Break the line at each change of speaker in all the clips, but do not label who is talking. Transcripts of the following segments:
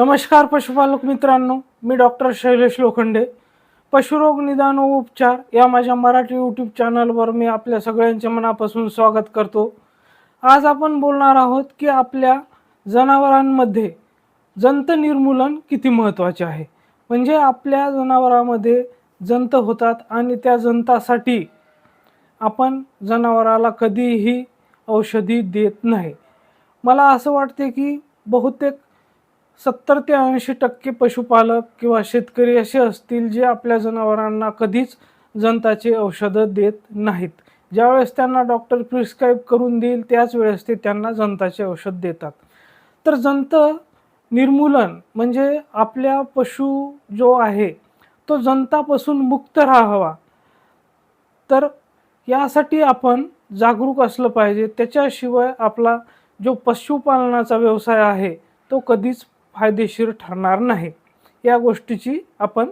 नमस्कार पशुपालक मित्रांनो मी डॉक्टर शैलेश लोखंडे. पशुरोग निदान व उपचार या माझ्या मराठी यूट्यूब चॅनलवर मी आपल्या सगळ्यांच्या मनापासून स्वागत करतो. आज आपण बोलणार आहोत की आपल्या जनावरांमध्ये जंत निर्मूलन किती महत्त्वाचे आहे? म्हणजे आपल्या जनावरामध्ये जंत होतात आणि त्या जंतासाठी आपण जनावराला कधीही औषधी देत नाही. मला असं वाटते की बहुतेक सत्तर ते ऐंशी टक्के पशुपालक किंवा शेतकरी असे असतील जे आपल्या जनावरांना कधीच जनताचे औषधं देत नाहीत. ज्यावेळेस त्यांना डॉक्टर प्रिस्क्राईब करून देईल त्याच वेळेस ते त्यांना जनताचे औषध देतात. तर जंत निर्मूलन म्हणजे आपल्या पशु जो आहे तो जंतापासून मुक्त राहावा. तर यासाठी आपण जागरूक असलं पाहिजे. त्याच्याशिवाय आपला जो पशुपालनाचा व्यवसाय आहे तो कधीच फायदेशीर ठरणार नाही. या गोष्टीची आपण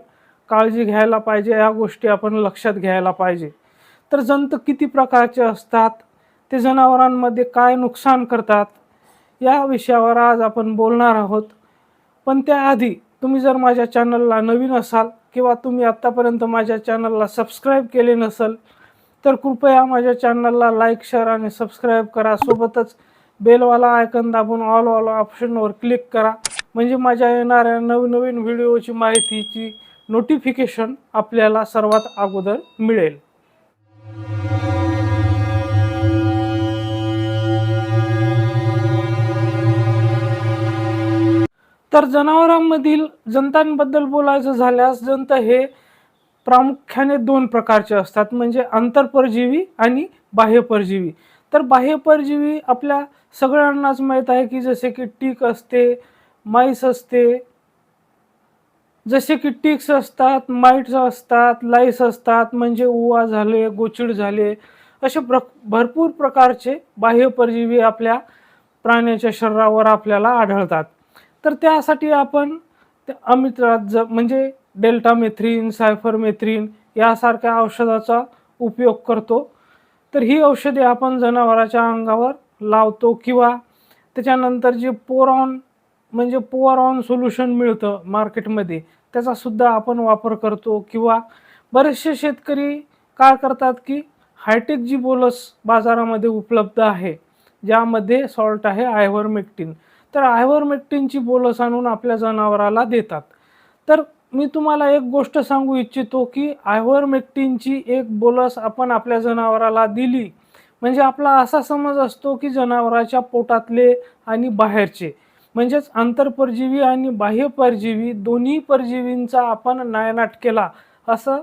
काळजी घ्यायला पाहिजे या गोष्टी आपण लक्षात घ्यायला पाहिजे. तर जंत किती प्रकारचे असतात? ते जनावरांमध्ये काय नुकसान करतात? या विषयावर आज आपण बोलणार आहोत. पण त्याआधी तुम्ही जर माझ्या चॅनलला नवीन असाल किंवा तुम्ही आत्तापर्यंत माझ्या चॅनलला सबस्क्राईब केले नसेल तर कृपया माझ्या चॅनलला लाईक शेअर आणि सबस्क्राईब करा. सोबतच बेलवाला आयकन दाबून ऑलवाला ऑप्शनवर क्लिक करा. म्हणजे माझ्या येणाऱ्या नवीन नवीन व्हिडिओची माहितीची नोटिफिकेशन आपल्याला सर्वात अगोदर मिळेल. तर जनावरांमधील जंतांबद्दल बोलायचं झाल्यास जंत हे प्रामुख्याने दोन प्रकारचे असतात म्हणजे आंतरपरजीवी आणि बाह्य परजीवी तर बाह्य परजीवी आपल्या सगळ्यांनाच माहीत आहे की जसे की टीक असते माईस असते. जसे की टिक्स असतात माईट्स असतात लाईस असतात म्हणजे उवा झाले गोचिड झाले असे प्र भरपूर प्रकारचे बाह्य परजीवी आपल्या प्राण्याच्या शरीरावर आपल्याला आढळतात. तर त्यासाठी आपण अमित्रात ज म्हणजे डेल्टामेथ्रिन सायफरमेथ्रिन यासारख्या औषधाचा उपयोग करतो. तर ही औषधे आपण जनावराच्या अंगावर लावतो किंवा त्याच्यानंतर जे पोरॉन म्हणजे पुअर ऑन सोल्युशन मिळतं मार्केटमध्ये त्याचासुद्धा आपण वापर करतो किंवा बरेचसे शेतकरी काय करतात की हायटेक जी बोलस बाजारामध्ये उपलब्ध आहे ज्यामध्ये सॉल्ट आहे आयव्हरमेक्टिन तर आयव्हरमेक्टिनची बोलस आणून आपल्या जनावराला देतात. तर मी तुम्हाला एक गोष्ट सांगू इच्छितो की आयव्हरमेक्टिनची एक बोलस आपण आपल्या जनावराला दिली म्हणजे आपला असा समज असतो की जनावराच्या पोटातले आणि बाहेरचे. म्हणजेच आंतरपरजीवी आणि बाह्य परजीवी दोन्ही परजीवींचा आपण नायनाट केला असं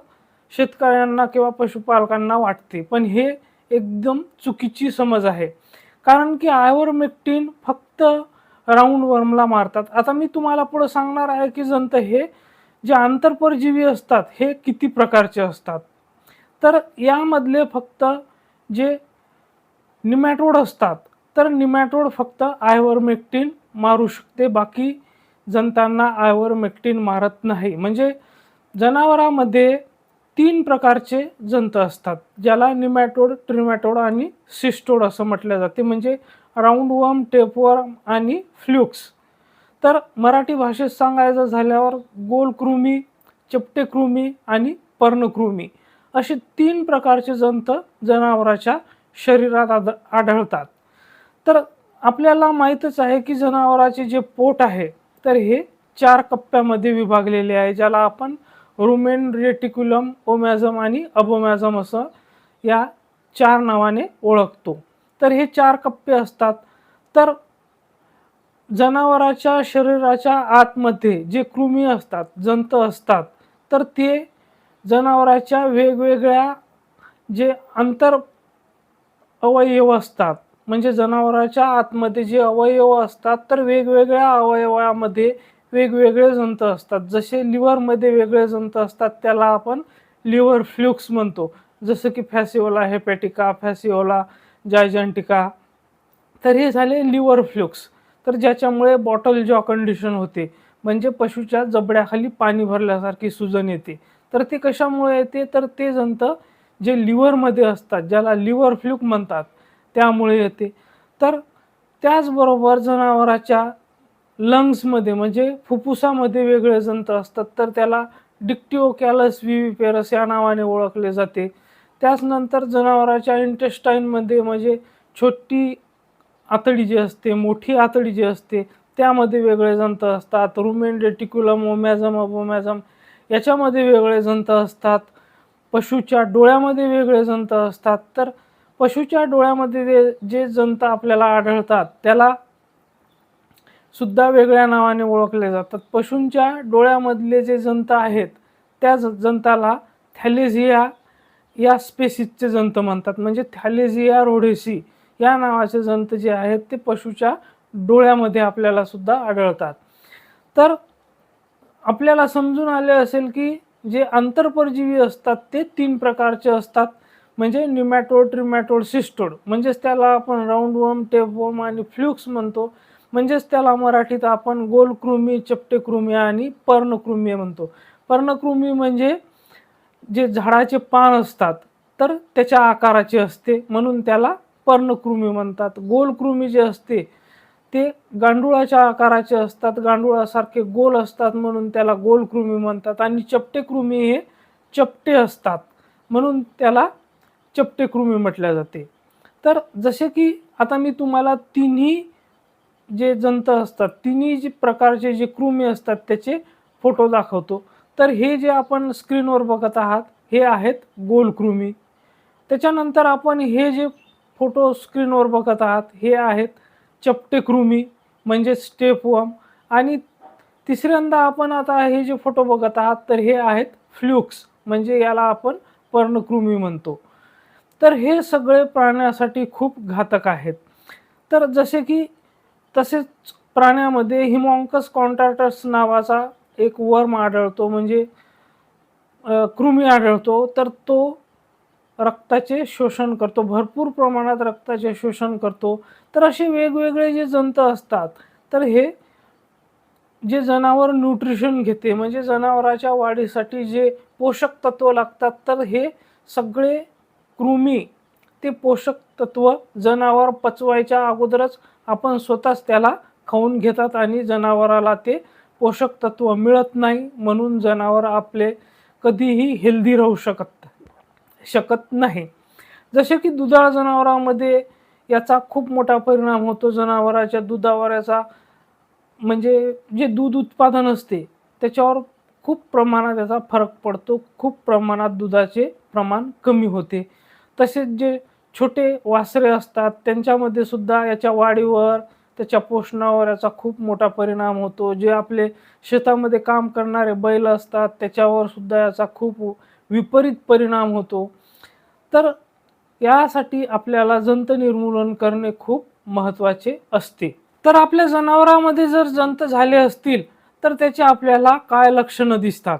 शेतकऱ्यांना किंवा पशुपालकांना वाटते. पण हे एकदम चुकीची समज आहे. कारण की आयव्हरमेक्टिन फक्त राऊंड वर्मला मारतात. आता मी तुम्हाला पुढं सांगणार आहे की जंत हे जे आंतरपरजीवी असतात हे किती प्रकारचे असतात? तर यामधले फक्त जे निमॅटोड असतात तर निमॅटोड फक्त आयव्हरमेक्टिन मारू शकते. बाकी जंतांना आयव्हरमेक्टिन मारत नाही. म्हणजे जनावरांमध्ये तीन प्रकारचे जंत असतात ज्याला निमॅटोड ट्रिमॅटोड आणि सिस्टोड असं म्हटलं जाते. म्हणजे राऊंडवर्म टेपवर्म आणि फ्ल्युक्स तर मराठी भाषेत सांगायचं झाल्यावर गोलकृमी चपटेकृमी आणि पर्णकृमी असे तीन प्रकारचे जंत जनावराच्या शरीरात आद आढळतात. तर आपल्याला माहीतच आहे की जनावराचे जे पोट आहे तर हे चार कप्प्यामध्ये विभागलेले आहे ज्याला आपण रुमेन रेटिक्युलम ओमॅझम आणि अबोमॅझम असं या चार नावाने ओळखतो. तर हे चार कप्पे असतात. तर जनावराच्या शरीराच्या आतमध्ये जे कृमी असतात जंत असतात तर ते जनावराच्या वेगवेगळ्या जे अंतर अवयव असतात म्हणजे जनावराच्या आतमध्ये जे अवयव असतात तर वेगवेगळ्या अवयवामध्ये वेगवेगळे जंत असतात. जसे लिव्हरमध्ये वेगळे जंत असतात त्याला आपण लिव्हर फ्लुक्स म्हणतो. जसं की फॅसिओला हेपॅटिका फॅसिओला जायजंटिका. तर हे झाले लिव्हर फ्लुक्स. तर ज्याच्यामुळे बॉटल जॉ कंडिशन होते म्हणजे पशूच्या जबड्याखाली पाणी भरल्यासारखी सुजन येते. तर ते कशामुळे येते? तर ते जंत जे लिव्हरमध्ये असतात ज्याला लिव्हर फ्ल्यूक म्हणतात. त्यामुळे येते. तर त्याचबरोबर जनावराच्या लंग्समध्ये म्हणजे फुफ्फुसामध्ये वेगळे जंत असतात तर त्याला डिक्टिओ कॅलस विविपेरस या नावाने ओळखले जाते. त्याचनंतर जनावराच्या इंटेस्टाईनमध्ये म्हणजे छोटी आतडी जी असते मोठी आतडी जी असते त्यामध्ये वेगळे जंत असतात. रुमेन डेटिक्युलम ओमॅझम अबोमॅझम याच्यामध्ये वेगळे जंत असतात. पशुच्या डोळ्यामध्ये वेगळे जंत असतात. तर पशुच्या डोळ्यामध्ये जे जे जंत आपल्याला आढळतात त्याला सुद्धा वेगळ्या नावाने ओळखले जातात. पशूंच्या डोळ्यामधले जे जंत आहेत त्या जंताला थॅलेझिया या स्पेसिसचे जंत म्हणतात. म्हणजे थॅलेझिया रोडेसी या नावाचे जंत जे आहेत ते पशूच्या डोळ्यामध्ये आपल्याला सुद्धा आढळतात. तर आपल्याला समजून आले असेल की जे आंतरपरजीवी असतात ते तीन प्रकारचे असतात. म्हणजे निमॅटोड ट्रिमॅटोड सिस्टोड म्हणजेच त्याला आपण राऊंड वम टेपवम आणि फ्ल्युक्स म्हणतो. म्हणजेच त्याला मराठीत आपण गोलकृमी चपटेकृमी आणि पर्णकृमी म्हणतो. पर्णकृमी म्हणजे जे झाडाचे पान असतात तर त्याच्या आकाराचे असते. म्हणून त्याला पर्णकृमी म्हणतात. गोलकृमी जे असते ते गांडुळाच्या आकाराचे असतात. गांडुळासारखे गोल असतात म्हणून त्याला गोलकृमी म्हणतात. आणि चपटेकृमी हे चपटे असतात. म्हणून त्याला चपटेकृमी म्हटल्या जाते. तर जसे की आता मी तुम्हाला तिन्ही जे जंत असतात तिन्ही जे प्रकारचे जे कृमी असतात त्याचे फोटो दाखवतो. तर हे जे आपण स्क्रीनवर बघत आहात हे आहेत गोलकृमी त्याच्यानंतर आपण हे जे फोटो स्क्रीनवर बघत आहात हे आहेत चपटे कृमी म्हणजे स्टेपवम आणि तिसऱ्यांदा आपण आता हे जे फोटो बघत आहात तर हे आहेत फ्ल्युक्स म्हणजे याला आपण पर्णकृमी म्हणतो. तर हे सगळे प्राण्यासाठी खूप घातक आहेत. तर जसे की तसेच प्राण्यामध्ये हिमॉन्कस कॉन्ट्रॅक्टर्स नावाचा एक वर्म आढळतो म्हणजे कृमी आढळतो. तर तो रक्ताचे शोषण करतो भरपूर प्रमाणात रक्ताचे शोषण करतो. तर असे वेगवेगळे जे जंत असतात तर हे जे जनावर न्यूट्रिशन घेते म्हणजे जनावराच्या वाढीसाठी जे पोषक तत्व लागतात तर हे सगळे कृमी ते पोषक तत्व जनावर पचवायच्या अगोदरच आपण स्वतःच त्याला खाऊन घेतात आणि जनावराला ते पोषक तत्व मिळत नाही म्हणून जनावर आपले कधीही हेल्दी राहू शकत शकत नाही. जसे की दुधाळ जनावरांमध्ये याचा खूप मोठा परिणाम होतो. जनावराच्या दुधावर याचा म्हणजे जे दूध उत्पादन असते त्याच्यावर खूप प्रमाणात याचा फरक पडतो. खूप प्रमाणात दुधाचे प्रमाण कमी होते. तसेच जे छोटे वासरे असतात त्यांच्यामध्ये सुद्धा याच्या वाढीवर त्याच्या पोषणावर याचा खूप मोठा परिणाम होतो. जे आपले शेतामध्ये काम करणारे बैल असतात त्याच्यावर सुद्धा याचा खूप विपरीत परिणाम होतो. तर यासाठी आपल्याला जंत निर्मूलन करणे खूप महत्त्वाचे असते. तर आपल्या जनावरामध्ये जर जंत झाले असतील तर त्याचे आपल्याला काय लक्षणं दिसतात?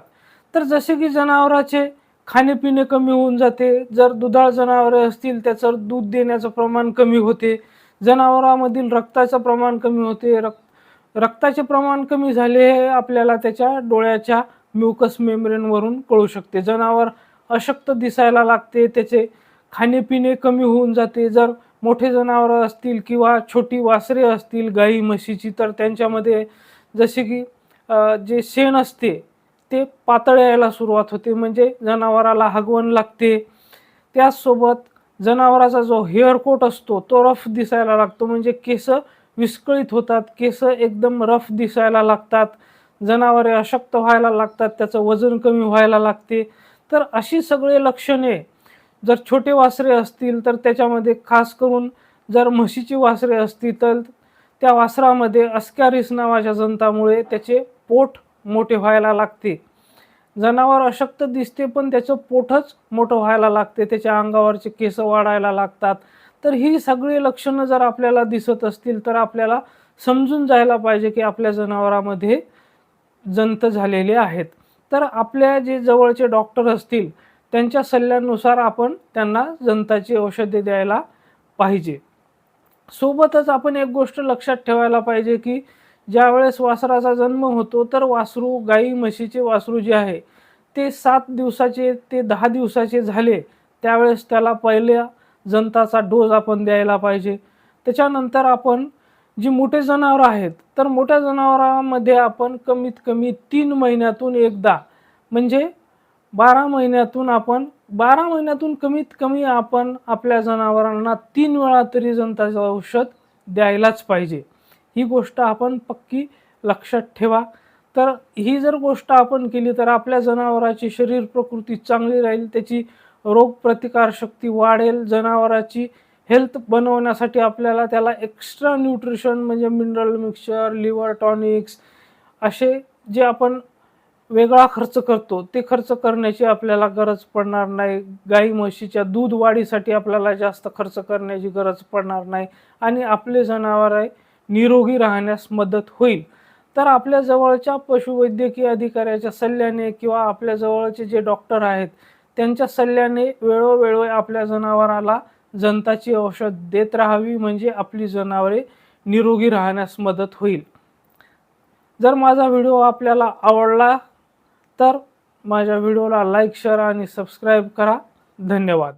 तर जसे की जनावराचे खाणेपिणे कमी होऊन जाते. जर दुधाळ जनावरे असतील त्याचं दूध देण्याचं प्रमाण कमी होते. जनावरांमधील रक्ताचं प्रमाण कमी होते. रक्त रक्ताचे प्रमाण कमी झाले हे आपल्याला त्याच्या डोळ्याच्या म्युकस मेम्ब्रेनवरून कळू शकते. जनावर अशक्त दिसायला लागते. त्याचे खाणेपिणे कमी होऊन जाते. जर मोठे जनावरं असतील किंवा छोटी वासरे असतील गाई म्हशीची तर त्यांच्यामध्ये जसे की जे शेण असते ते पातळ यायला सुरुवात होते. म्हणजे जनावराला हगवण लागते. त्याचसोबत जनावराचा जो हेअर कोट असतो तो रफ दिसायला लागतो. म्हणजे केस विस्कळीत होतात. केस एकदम रफ दिसायला लागतात. जनावरे अशक्त व्हायला लागतात. त्याचं वजन कमी व्हायला लागते. तर अशी सगळे लक्षणे जर छोटे वासरे असतील तर त्याच्यामध्ये खास करून जर म्हशीची वासरे असतील तर त्या वासरामध्ये अस्कॅरिस नावाच्या जंतामुळे त्याचे पोट मोठे व्हायला लागते. जनावर अशक्त दिसते पण त्याचं पोटच मोठं व्हायला लागते. त्याच्या अंगावरचे केस वाढायला लागतात. तर ही सगळी लक्षणं जर आपल्याला दिसत असतील तर आपल्याला समजून जायला पाहिजे की आपल्या जनावरामध्ये जंत झालेले आहेत. तर आपल्या जे जवळचे डॉक्टर असतील त्यांच्या सल्ल्यानुसार आपण त्यांना जंताची औषधे द्यायला पाहिजे. सोबतच आपण एक गोष्ट लक्षात ठेवायला पाहिजे की ज्यावेळेस वासराचा जन्म होतो तर वासरू गाई म्हशीचे वासरू जे आहे ते सात दिवसाचे ते दहा दिवसाचे झाले. त्यावेळेस त्याला पहिल्या जंताचा डोस आपण द्यायला पाहिजे. त्याच्यानंतर आपण जी मोठे जनावरं आहेत तर मोठ्या जनावरांमध्ये आपण कमीत कमी तीन महिन्यातून एकदा म्हणजे बारा महिन्यातून आपण बारा महिन्यातून कमीत कमी आपण आपल्या जनावरांना तीन वेळा तरी जनताचं औषध द्यायलाच पाहिजे. ही गोष्ट आपण पक्की लक्षात ठेवा. तर ही जर गोष्ट आपण केली तर आपल्या जनावराची शरीर प्रकृती चांगली राहील त्याची रोगप्रतिकारशक्ती वाढेल जनावराची हेल्थ बनवण्यासाठी आपल्याला त्याला एक्स्ट्रा न्यूट्रिशन म्हणजे मिनरल मिक्सचर लिव्हर टॉनिक्स असे जे आपण वेगळा खर्च करतो ते खर्च करण्याची आपल्याला गरज पडणार नाही. गाई म्हशीच्या दूध वाढीसाठी आपल्याला जास्त खर्च करण्याची गरज पडणार नाही. आणि आपले जनावर आहे निरोगी राहण्यास मदत होईल. तर आपल्या जवळच्या पशुवैद्यकीय अधिकाऱ्याच्या सल्ल्याने किंवा आपल्या जवळचे जे डॉक्टर आहेत त्यांच्या सल्ल्याने वेळोवेळी आपल्या जनावराला जंताची औषध देत राहावी म्हणजे आपली जनावरे निरोगी राहण्यास मदत होईल. जर माझा व्हिडिओ आपल्याला आवडला तर माझ्या व्हिडिओला लाईक शेअर आणि सबस्क्राईब करा. धन्यवाद.